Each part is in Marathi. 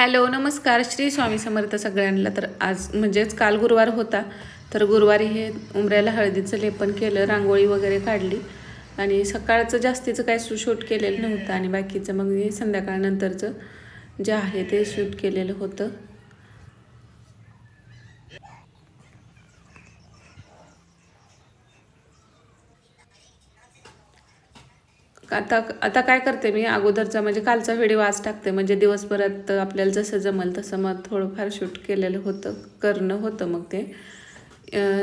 हॅलो नमस्कार. श्री स्वामी समर्थ सगळ्यांना. तर आज म्हणजेच काल गुरुवार होता. तर गुरुवारी हे उमऱ्याला हळदीचं लेपन केलं रांगोळी वगैरे काढली. आणि सकाळचं जास्तीचं काय शू शूट केलेलं नव्हतं. आणि बाकीचं मग हे संध्याकाळनंतरचं जे आहे ते शूट केलेलं होतं. आता आता काय करते मी? अगोदरचा म्हणजे कालचा व्हिडिओ आज टाकते. म्हणजे दिवसभरात आपल्याला जसं जमल तसं मग थोडंफार शूट केलेलं होतं करणं होतं मग ते.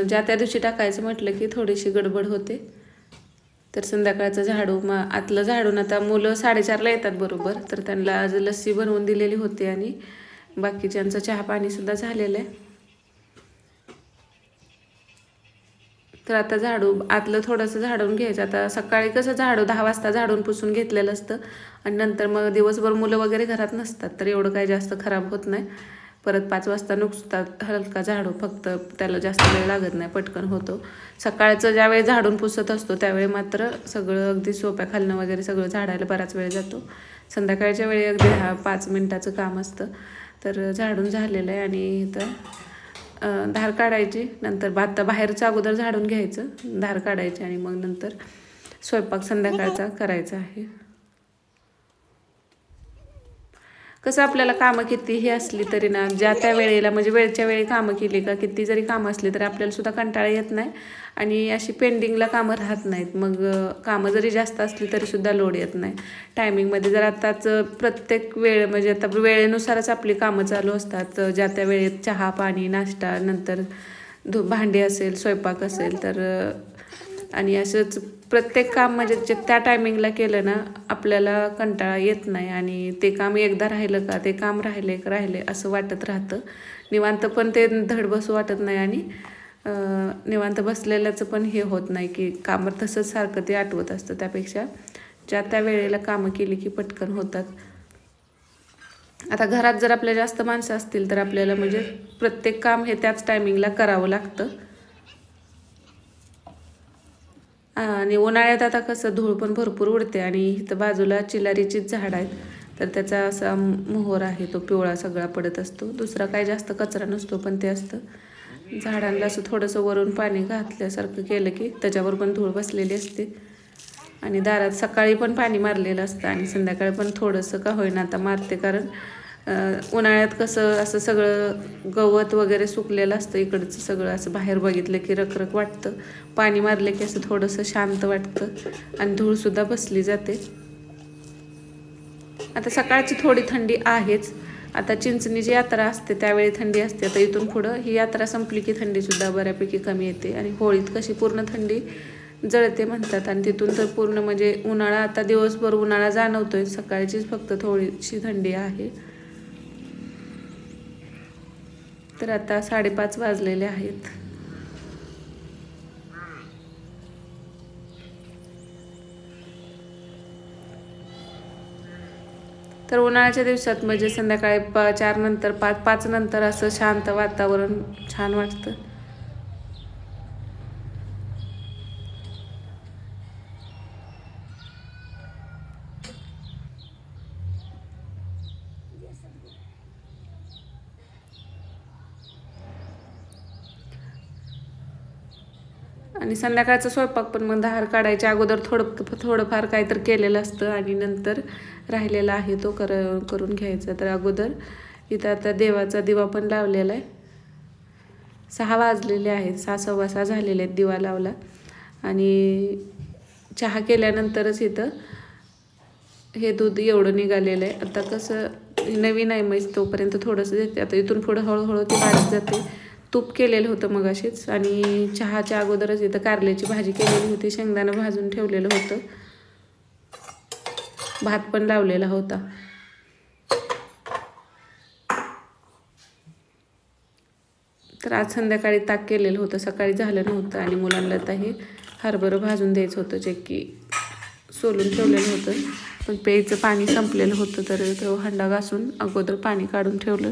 ज्या त्या दिवशी टाकायचं म्हटलं की थोडीशी गडबड होते. तर संध्याकाळचं झाडू मग आतलं झाडून आता मुलं साडेचारला येतात बरोबर. तर त्यांना आज लस्सी बनवून दिलेली होती आणि बाकीच्यांचं चहा पाणीसुद्धा झालेलं आहे. तर आता झाडू आतलं थोडंसं झाडून घ्यायचं. आता सकाळी कसं झाडू दहा वाजता झाडून पुसून घेतलेलं असतं. आणि नंतर मग दिवसभर मुलं वगैरे घरात नसतात तर एवढं काही जास्त खराब होत नाही. परत पाच वाजता नुकतात हलका झाडू फक्त त्याला जास्त वेळ लागत नाही पटकन होतो. सकाळचं ज्यावेळी झाडून पुसत असतो त्यावेळी मात्र सगळं अगदी सोप्या खालणं वगैरे सगळं झाडायला बराच वेळ जातो. संध्याकाळच्या वेळी अगदी दहा पाच मिनटाचं काम असतं. तर झाडून झालेलं आहे आणि इथं धार काढायची नंतर भात बाहेरचं अगोदर झाडून घ्यायचं धार काढायची आणि मग नंतर स्वयंपाक संध्याकाळचा करायचा आहे. कसं आपल्याला कामं कितीही असली तरी ना ज्या त्या वेळेला म्हणजे वेळच्या वेळी कामं केली का किती जरी कामं असली तरी आपल्याला सुद्धा कंटाळा येत नाही आणि अशी पेंडिंगला कामं राहत नाहीत. मग कामं जरी जास्त असली तरी सुद्धा लोड येत नाही. टायमिंगमध्ये जर आताच प्रत्येक वेळ म्हणजे आता वेळेनुसारच आपली कामं चालू असतात. ज्या त्या वेळेत चहा पाणी नाश्ता नंतर धु भांडी असेल स्वयंपाक असेल तर आणि असंच प्रत्येक काम म्हणजे जे त्या टायमिंगला केलं ना आपल्याला कंटाळा येत नाही आणि ते काम एकदा राहिलं का ते काम राहिले का राहिले असं वाटत राहतं. निवांत पण ते धड बसू वाटत नाही आणि निवांत बसलेल्याचं पण हे होत नाही की काम तसंच सारखं ते आठवत असतं. त्यापेक्षा ज्या त्या वेळेला कामं केली की पटकन होतात. आता घरात जर आपल्या जास्त माणसं असतील तर आपल्याला म्हणजे प्रत्येक काम हे त्याच टायमिंगला करावं लागतं. आणि उन्हाळ्यात आता कसं धूळ पण भरपूर उडते आणि इथं बाजूला चिलारीचीच झाड आहेत. तर त्याचा असा मोहर आहे तो पिवळा सगळा पडत असतो. दुसरा काय जास्त कचरा नसतो पण ते असतं. झाडांना असं थोडंसं वरून पाणी घातल्यासारखं केलं की त्याच्यावर पण धूळ बसलेली असते. आणि दारात सकाळी पण पाणी मारलेलं असतं आणि संध्याकाळी पण थोडंसं का होईना आता मारते कारण उन्हाळ्यात कसं असं सगळं गवत वगैरे सुकलेलं असतं इकडचं सगळं असं बाहेर बघितलं की रखरख वाटतं. पाणी मारलं की असं थोडंसं शांत वाटतं आणि धूळसुद्धा बसली जाते. आता सकाळची थोडी थंडी आहेच. आता चिंचणीची यात्रा असते त्यावेळी थंडी असते. आता इथून पुढं ही यात्रा संपली की थंडीसुद्धा बऱ्यापैकी कमी येते आणि होळीत कशी पूर्ण थंडी जळते म्हणतात. आणि तिथून तर पूर्ण म्हणजे उन्हाळा आता दिवसभर उन्हाळा जाणवतोय. सकाळचीच फक्त थोडीशी थंडी आहे. तर आता साडेपाच वाजलेले आहेत. तर उन्हाळ्याच्या दिवसात म्हणजे संध्याकाळी प चार नंतर पाच पाच नंतर असं शांत वातावरण छान वाटतं. आणि संध्याकाळचा स्वयंपाक पण मग धार काढायच्या अगोदर थोडं थोडंफार काहीतरी केलेलं असतं आणि नंतर राहिलेला आहे तो कर करून घ्यायचा. तर अगोदर इथं आता देवाचा दिवा पण लावलेला आहे. सहा वाजलेले आहेत सहा सव्वा सहा झालेले आहेत दिवा लावला. आणि चहा केल्यानंतरच इथं हे दूध एवढं निघालेलं आहे. आता कसं नवीन आहे म्हैस तोपर्यंत थोडंसं देते. आता इथून पुढं हळूहळू ती वाढत जाते. तूप केलेलं होतं मग अशीच आणि चहाच्या अगोदरच इथं कारल्याची भाजी केलेली होती. शेंगदाणं भाजून ठेवलेलं होतं. भात पण लावलेला होता. तर आज संध्याकाळी ताक केलेलं होतं. सकाळी झालं नव्हतं आणि मुलांना तर हे हरभरं भाजून द्यायचं होतं जे की सोलून ठेवलेलं होतं. पण प्यायचं पाणी संपलेलं होतं तर तो हंडा घासून अगोदर पाणी काढून ठेवलं.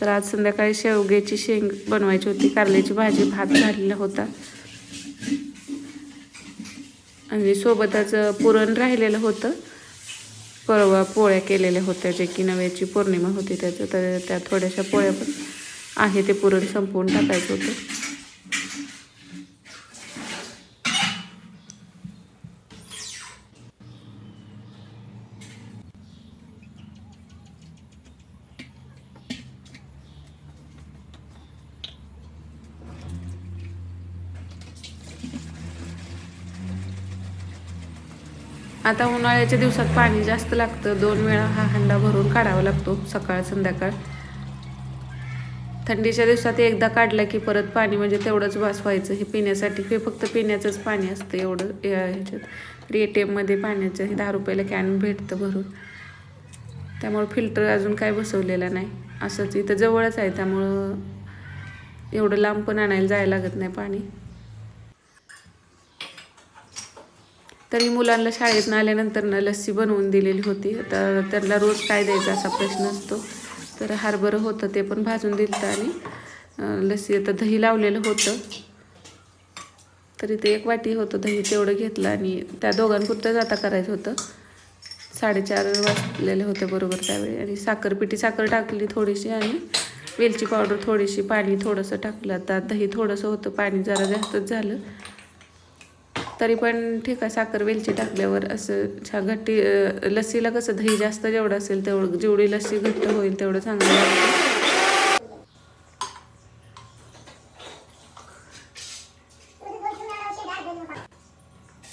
तर आज संध्याकाळी शेवग्याची शेंग बनवायची होती. कारल्याची भाजी भात झालेला होता. आणि सोबतच पुरण राहिलेलं होतं. परवा पोळ्या केलेल्या होत्या जे की नव्याची पौर्णिमा होती त्याचं. तर त्या थोड्याशा पोळ्या पण आहे ते पुरण संपवून टाकायचं होतं. आता उन्हाळ्याच्या दिवसात पाणी जास्त लागतं. दोन वेळा हा हंडा भरून काढावा लागतो सकाळ संध्याकाळ. थंडीच्या दिवसात एकदा काढला की परत पाणी म्हणजे तेवढंच वास व्हायचं. हे पिण्यासाठी हे फक्त पिण्याचंच पाणी असतं एवढं या ह्याच्यात. ए टी एममध्ये पाण्याचं हे दहा रुपयाला कॅन भेटतं भरून. त्यामुळं फिल्टर अजून काय बसवलेलं नाही. असंच इथं जवळच आहे. त्यामुळं एवढं लांब पण आणायला जायला लागत नाही पाणी. तरी मुलांना शाळेतनं आल्यानंतर ना लस्सी बनवून दिलेली होती. तर त्यांना रोज काय द्यायचा असा प्रश्न असतो. तर हरभरं होतं ते पण भाजून दिलं आणि लस्सी आता दही लावलेलं होतं. तरी ते एक वाटी होतं दही तेवढं घेतलं आणि त्या दोघांपुरतंच आता करायचं होतं. साडेचार वाजलेले होते बरोबर त्यावेळी आणि साखर पिठी साखर टाकली थोडीशी आणि वेलची पावडर थोडीशी पाणी थोडंसं टाकलं. आता दही थोडंसं होतं पाणी जरा जास्तच झालं. तरी पण ठीक आहे साखर वेलची टाकल्यावर असं छा घट्टी लस्सीला कसं दही जास्त जेवढं असेल तेवढं जेवढी लस्सी घट्ट होईल तेवढं चांगलं लागतं.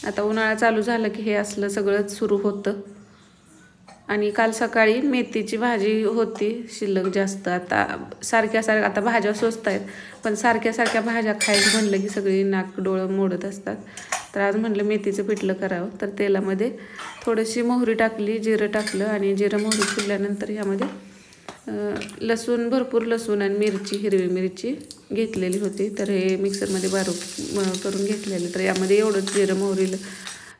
आता उन्हाळा चालू झाला की हे असलं सगळंच सुरू होतं. आणि काल सकाळी मेथीची भाजी होती शिल्लक जास्त. आता सारख्या सारख्या आता भाज्या स्वस्त आहेत पण सारख्या सारख्या भाज्या खायचं म्हणलं की सगळी नाक डोळं मोडत असतात. तर आज म्हणलं मेथीचं पिठलं करावं. तर तेलामध्ये थोडीशी मोहरी टाकली जिरं टाकलं आणि जिरं मोहरी फुलल्यानंतर ह्यामध्ये लसूण भरपूर लसूण आणि मिरची हिरवी मिरची घेतलेली होती. तर हे मिक्सरमध्ये बारीक करून घेतलेलं. तर यामध्ये एवढंच जिरं मोहरी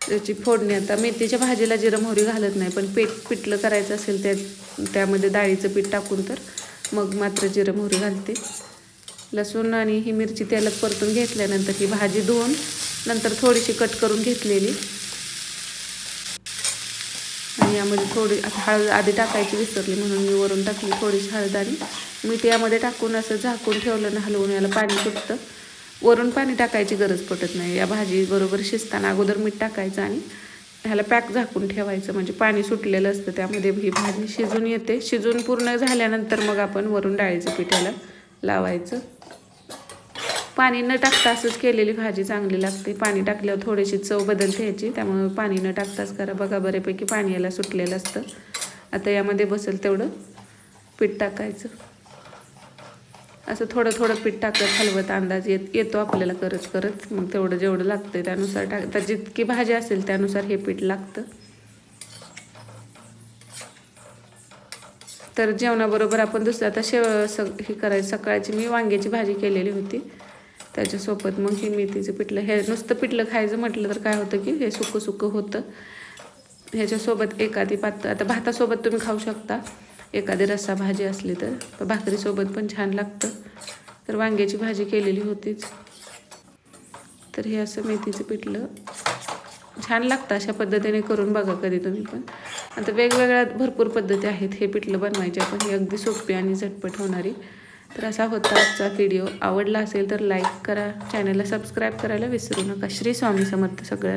त्याची फोडणी. आता मेथीच्या भाजीला जिरं मोहरी घालत नाही पण पीठ पिठलं करायचं असेल त्या त्यामध्ये डाळीचं पीठ टाकून तर मग मात्र जिरं मोहरी घालते. लसूण आणि ही मिरची तेलात परतून घेतल्यानंतर ही भाजी धुवून नंतर थोडीशी कट करून घेतलेली. आणि यामध्ये थोडी हळद आधी टाकायची विसरली म्हणून मी वरून टाकली थोडीशी हळद आणि मीठ यामध्ये टाकून असं झाकून ठेवलं ना हलवून याला पाणी सुटतं वरून पाणी टाकायची गरज पडत नाही. या भाजी बरोबर शिजताना अगोदर मीठ टाकायचं आणि ह्याला पॅक झाकून ठेवायचं. म्हणजे पाणी सुटलेलं असतं त्यामध्ये ही भाजी शिजून येते. शिजून पूर्ण झाल्यानंतर मग आपण वरून डाळीचं पीठ लावायचं. पाणी न टाकता असंच केलेली भाजी चांगली लागते. पाणी टाकल्यावर थोडीशी चव बदलते ह्याची त्यामुळे पाणी न टाकताच करा. बघा बऱ्यापैकी पाणी याला सुटलेलं असतं. आता यामध्ये बसेल तेवढं पीठ टाकायचं. असं थोडं थोडं पीठ टाकत हलवत अंदाज येत येतो आपल्याला करत करत. मग तेवढं जेवढं लागतं त्यानुसार टाक तर जितकी भाजी असेल त्यानुसार हे पीठ लागतं. तर जेवणाबरोबर आपण दुसरं आता शेव स हे करायचं. सकाळची मी वांग्याची भाजी केलेली होती. त्याच्यासोबत मग हे मेथीचं पिठलं हे नुसतं पिठलं खायचं म्हटलं तर काय होतं की हे सुकं सुकं होतं. ह्याच्यासोबत एखादी पातळ आता भातासोबत तुम्ही खाऊ शकता. एखादी रस्सा भाजी असली तर तर भाकरीसोबत पण छान लागतं. तर वांग्याची भाजी केलेली होतीच. तर हे असं मेथीचं पिठलं. छान लागतं अशा पद्धतीने करून बघा कधी तुम्ही पण. आता वेगवेगळ्या भरपूर पद्धती आहेत हे पिठलं बनवायच्या पण ही अगदी सोपी आणि झटपट होणारी. तर असा होता आजचा व्हिडिओ आवडला असेल तर लाईक करा. चॅनलला सबस्क्राईब करायला विसरू नका. श्री स्वामी समर्थ सगळ्या